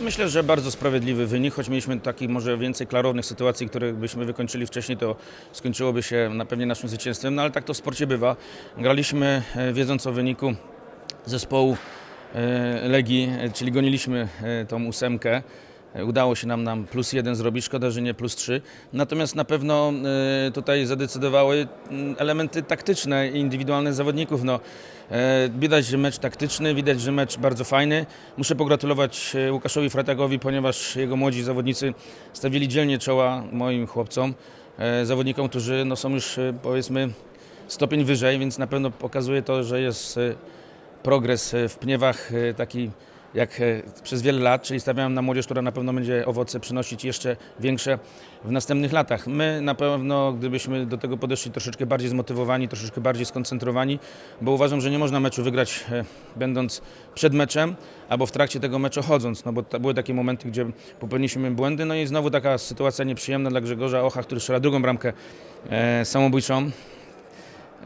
Myślę, że bardzo sprawiedliwy wynik, choć mieliśmy takich może więcej klarownych sytuacji, które byśmy wykończyli wcześniej, to skończyłoby się na pewnie naszym zwycięstwem, no ale tak to w sporcie bywa. Graliśmy e, wiedząc o wyniku zespołu e, Legii, e, czyli goniliśmy tą ósemkę. E, Udało się nam, nam plus jeden zrobić, szkoda, że nie plus trzy. Natomiast na pewno e, tutaj zadecydowały elementy taktyczne i indywidualne zawodników. No, e, widać, że mecz taktyczny, widać, że mecz bardzo fajny. Muszę pogratulować Łukaszowi Fratagowi, ponieważ jego młodzi zawodnicy stawili dzielnie czoła moim chłopcom, zawodnikom, którzy no, są już powiedzmy stopień wyżej, więc na pewno pokazuje to, że jest progres w Pniewach taki jak e, przez wiele lat, czyli stawiałem na młodzież, która na pewno będzie owoce przynosić jeszcze większe w następnych latach. My na pewno, gdybyśmy do tego podeszli troszeczkę bardziej zmotywowani, troszeczkę bardziej skoncentrowani, bo uważam, że nie można meczu wygrać e, będąc przed meczem albo w trakcie tego meczu chodząc, no bo były takie momenty, gdzie popełniliśmy błędy, no i znowu taka sytuacja nieprzyjemna dla Grzegorza Ocha, który strzela drugą bramkę e, samobójczą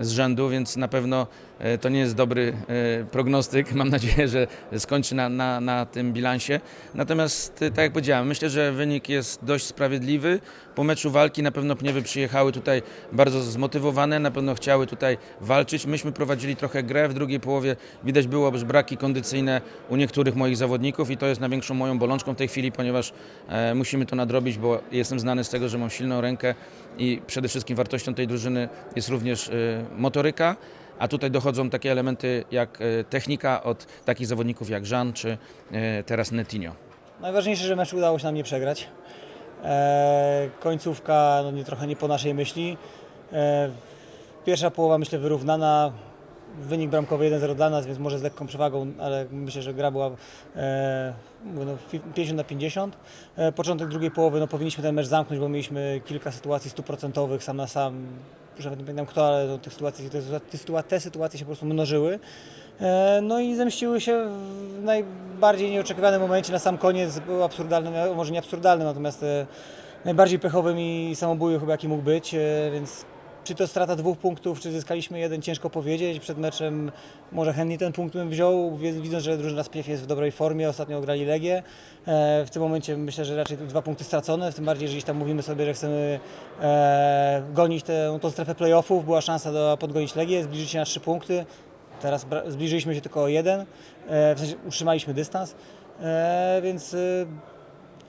z rzędu, więc na pewno e, to nie jest dobry e, prognostyk. Mam nadzieję, że skończy na, na, na tym bilansie. Natomiast, e, tak jak powiedziałem, myślę, że wynik jest dość sprawiedliwy. Po meczu walki na pewno Pniewy przyjechały tutaj bardzo zmotywowane, na pewno chciały tutaj walczyć. Myśmy prowadzili trochę grę, w drugiej połowie widać było braki kondycyjne u niektórych moich zawodników i to jest największą moją bolączką w tej chwili, ponieważ musimy to nadrobić, bo jestem znany z tego, że mam silną rękę i przede wszystkim wartością tej drużyny jest również motoryka, a tutaj dochodzą takie elementy jak e, technika od takich zawodników jak Jean czy e, teraz Netinho. Najważniejsze, że mecz udało się nam nie przegrać. E, końcówka no, nie, trochę nie po naszej myśli. Pierwsza połowa myślę wyrównana. Wynik bramkowy 1-0 dla nas, więc może z lekką przewagą, ale myślę, że gra była e, no, fi- 50 na 50. E, początek drugiej połowy no, powinniśmy ten mecz zamknąć, bo mieliśmy kilka sytuacji stuprocentowych sam na sam. Już nawet nie pamiętam kto, ale te, te sytuacje się po prostu mnożyły. E, No i zemściły się w najbardziej nieoczekiwanym momencie na sam koniec. Był absurdalny, no, może nie absurdalny, natomiast e, najbardziej pechowym i samobójnym chyba jaki mógł być, e, więc czy to strata dwóch punktów, czy zyskaliśmy jeden, ciężko powiedzieć. Przed meczem może chętnie ten punkt bym wziął, widząc, że drużyna z Pniew jest w dobrej formie, ostatnio grali Legię. E, W tym momencie myślę, że raczej dwa punkty stracone, tym bardziej, że gdzieś tam mówimy sobie, że chcemy e, gonić tę tą strefę playoffów. Była szansa do podgonić Legię, zbliżyć się na trzy punkty. Teraz zbliżyliśmy się tylko o jeden, e, w sensie utrzymaliśmy dystans, więc e,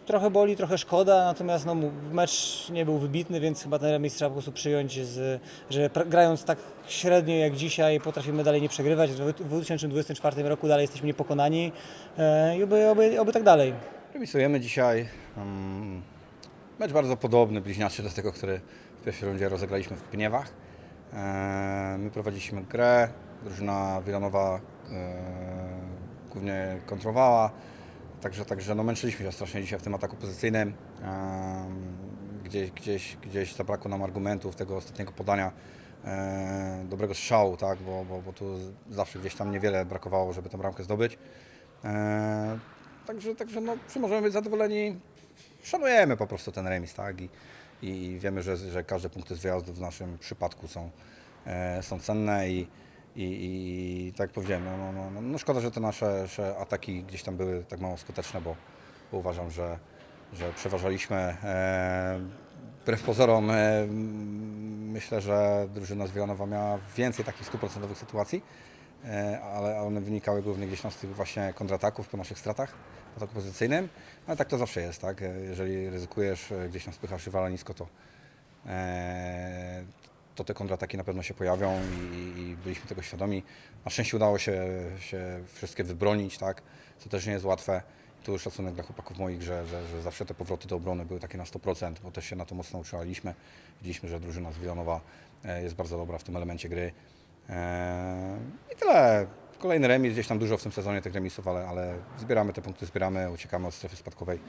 trochę boli, trochę szkoda, natomiast no, mecz nie był wybitny, więc chyba ten remis trzeba po prostu przyjąć, z, że grając tak średnio jak dzisiaj potrafimy dalej nie przegrywać. W w 2024 roku dalej jesteśmy niepokonani e, i oby, oby, oby tak dalej. Remisujemy dzisiaj. mm, Mecz bardzo podobny, bliźniaczy do tego, który w pierwszej rundzie rozegraliśmy w Pniewach. E, My prowadziliśmy grę, drużyna Wilanowa głównie kontrowała, także, także no męczyliśmy się strasznie dzisiaj w tym ataku pozycyjnym. Gdzieś, gdzieś, gdzieś zabrakło nam argumentów tego ostatniego podania, e, dobrego strzału, tak? bo, bo, bo tu zawsze gdzieś tam niewiele brakowało, żeby tę bramkę zdobyć. E, Także, także no, czy możemy być zadowoleni? Szanujemy po prostu ten remis, tak? I, i wiemy, że, że każde punkty z wyjazdu w naszym przypadku są, e, są cenne i, i, i tak jak powiedziałem, no, no, no, no, no szkoda, że te nasze że ataki gdzieś tam były tak mało skuteczne, bo, bo uważam, że, że przeważaliśmy. E, wbrew pozorom e, myślę, że drużyna z Wilanowa miała więcej takich stuprocentowych sytuacji, e, ale one wynikały głównie gdzieś tam z tych właśnie kontrataków po naszych stratach w ataku pozycyjnym. Ale tak to zawsze jest, tak? E, Jeżeli ryzykujesz, e, gdzieś tam spychasz rywala nisko, to, e, to te kontrataki na pewno się pojawią i, i byliśmy tego świadomi. Na szczęście udało się, się wszystkie wybronić, tak? Co też nie jest łatwe. Tu szacunek dla chłopaków moich, że, że, że zawsze te powroty do obrony były takie na 100%, bo też się na to mocno uczyliśmy. Widzieliśmy, że drużyna z Wilanowa e, jest bardzo dobra w tym elemencie gry. E, I tyle. Kolejny remis, gdzieś tam dużo w tym sezonie tych remisów, ale, ale zbieramy te punkty, zbieramy, uciekamy od strefy spadkowej,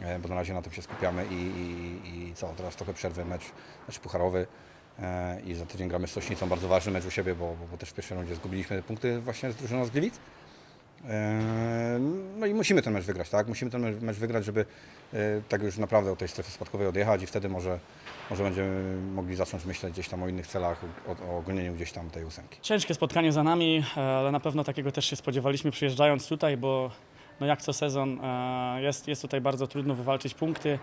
e, bo na razie na tym się skupiamy i, i, i co, teraz trochę przerwy, mecz, mecz pucharowy i za tydzień gramy z Sośnicą, bardzo ważny mecz u siebie, bo, bo, bo też w pierwszej rundzie zgubiliśmy punkty właśnie z drużyną z Gliwic. E, No i musimy ten mecz wygrać, tak? Musimy ten mecz- wygrać, żeby e, tak już naprawdę od tej strefy spadkowej odjechać i wtedy może, może będziemy mogli zacząć myśleć gdzieś tam o innych celach, o, o gdzieś tam tej ósemki. Ciężkie spotkanie za nami, e, ale na pewno takiego też się spodziewaliśmy przyjeżdżając tutaj, bo no jak co sezon e, jest, jest tutaj bardzo trudno wywalczyć punkty.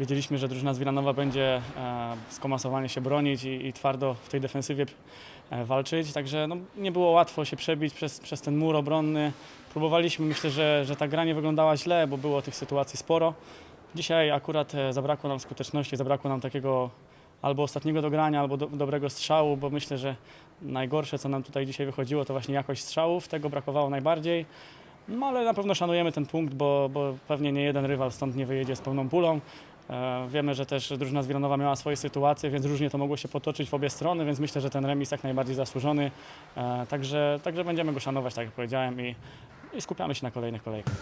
Wiedzieliśmy, że drużyna z Wilanowa będzie e, skomasowanie się bronić i, i twardo w tej defensywie e, walczyć, także no, nie było łatwo się przebić przez, przez ten mur obronny. Próbowaliśmy, myślę, że, że ta gra nie wyglądała źle, bo było tych sytuacji sporo. Dzisiaj akurat e, zabrakło nam skuteczności, zabrakło nam takiego albo ostatniego dogrania, albo do, dobrego strzału, bo myślę, że najgorsze, co nam tutaj dzisiaj wychodziło, to właśnie jakość strzałów. Tego brakowało najbardziej. No ale na pewno szanujemy ten punkt, bo, bo pewnie nie jeden rywal stąd nie wyjedzie z pełną pulą. E, Wiemy, że też drużyna z Wilanowa miała swoje sytuacje, więc różnie to mogło się potoczyć w obie strony, więc myślę, że ten remis jak najbardziej zasłużony. E, Także, także będziemy go szanować, tak jak powiedziałem, i, i skupiamy się na kolejnych kolejkach.